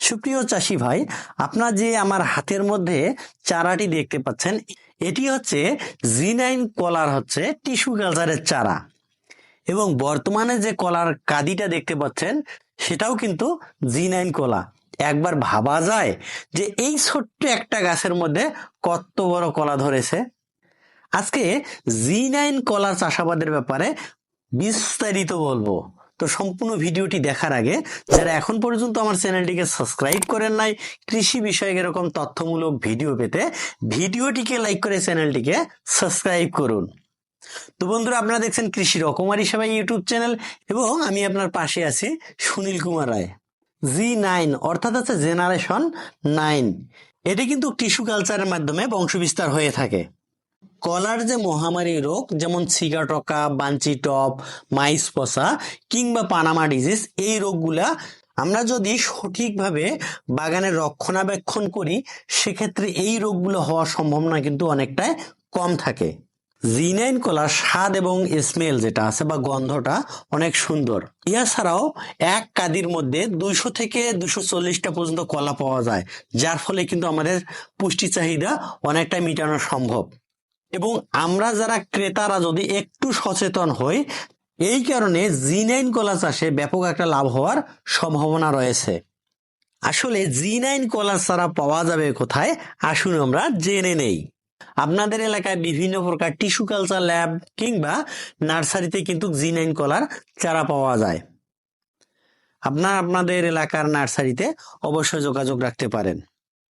সুপ্রিয় চাষি ভাই, আপনার যে আমার হাতের মধ্যে চারাটি দেখতে পাচ্ছেন, এটি হচ্ছে জি নাইন কলার হচ্ছে টিস্যু কালচারের চারা। এবং বর্তমানে যে কলার কাদিটা দেখতে পাচ্ছেন, সেটাও কিন্তু জি নাইন কলা। একবার ভাবা যায় যে এই ছোট্ট একটা গাছের মধ্যে কত বড় কলা ধরেছে। আজকে জি নাইন কলা চাষাবাদের ব্যাপারে বিস্তারিত বলব। তো সম্পূর্ণ ভিডিওটি দেখার আগে, যারা এখন পর্যন্ত আমার চ্যানেলটিকে সাবস্ক্রাইব করেন নাই, কৃষি বিষয়ক এরকম তথ্যমূলক ভিডিও পেতে ভিডিওটিকে লাইক করে চ্যানেলটিকে সাবস্ক্রাইব করুন। তো বন্ধুরা, আপনারা দেখছেন কৃষি রকমারি সেবা ইউটিউব চ্যানেল এবং আমি আপনার পাশে আছি সুনীল কুমার রায়। জি নাইন, অর্থাৎ হচ্ছে জেনারেশন নাইন। এটি কিন্তু টিস্যু কালচারের মাধ্যমে বংশবিস্তার হয়ে থাকে। কলার যে মহামারী রোগ, যেমন ছিগাটকা বাঞ্চি টপ, মাইস পচা কিংবা পানামা ডিজিজ, এই রোগগুলা আমরা যদি সঠিকভাবে বাগানের রক্ষণাবেক্ষণ করি, সেক্ষেত্রে এই রোগগুলো হওয়ার সম্ভাবনা কিন্তু অনেকটাই কম থাকে। জিনাইন কলার স্বাদ এবং স্মেল যেটা আছে বা গন্ধটা অনেক সুন্দর। এছাড়াও এক কাদির মধ্যে দুইশো থেকে দুশো চল্লিশটা পর্যন্ত কলা পাওয়া যায়, যার ফলে কিন্তু আমাদের পুষ্টি চাহিদা অনেকটাই মেটানো সম্ভব। এবং আমরা যারা ক্রেতারা যদি একটু সচেতন হই, এই কারণে জি নাইন কলা চাষে ব্যাপক একটা লাভ হওয়ার সম্ভাবনা রয়েছে। আসলে জি নাইন কলা চারা পাওয়া যাবে কোথায়? আসুন আমরা জেনে নেই। আপনাদের এলাকায় বিভিন্ন প্রকার টিস্যু কালচার ল্যাব কিংবা নার্সারিতে কিন্তু জি নাইন কলার চারা পাওয়া যায়। আপনার আপনাদের এলাকার নার্সারিতে অবশ্যই যোগাযোগ রাখতে পারেন।